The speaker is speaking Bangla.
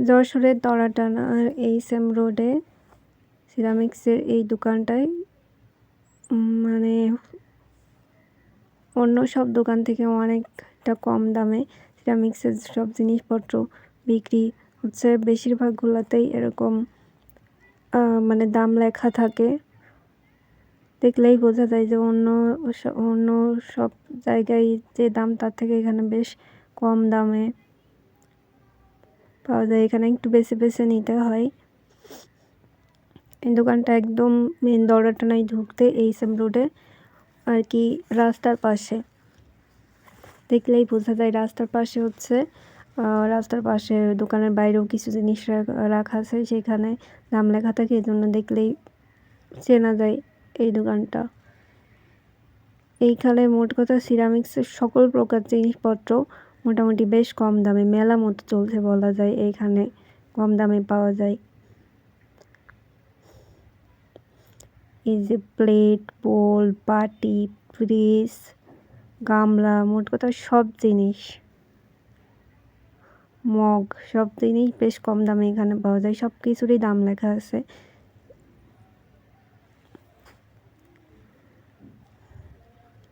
যশোরের তরাটানার এই সেম রোডে সিরামিক্সের এই দোকানটায় মানে অন্য সব দোকান থেকে অনেকটা কম দামে সিরামিক্সের সব জিনিসপত্র বিক্রি হচ্ছে। বেশিরভাগগুলোতেই এরকম মানে দাম লেখা থাকে। দেখলেই বোঝা যায় যে অন্য অন্য সব জায়গায় যে দাম তার থেকে এখানে বেশ কম দামে পাওয়া যায় এখানে একটু বেছে বেছে নিতে হয়। এই দোকানটা একদম মেন দরজাটানায় ঢুকতে, এই সেম রোডে আর কি রাস্তার পাশে। দেখলেই বোঝা যায় রাস্তার পাশে হচ্ছে রাস্তার পাশে দোকানের বাইরেও কিছু জিনিস রাখ- আছে, সেখানে দাম লেখা থাকে এই জন্য দেখলেই চেনা যায় এই দোকানটা। এইখানে মোট কথা সিরামিক্সের সকল প্রকার জিনিসপত্র মোটামুটি বেশ কম দামে। মেলা মতো চলছে বলা যায়, এইখানে কম দামে পাওয়া যায়। এই যে প্লেট, বোল, বাটি, ফ্রিজ, গামলা, মোট কথা সব জিনিস। মগ, সব জিনিস বেশ কম দামে এখানে পাওয়া যায়। সব কিছুরই দাম লেখা আছে।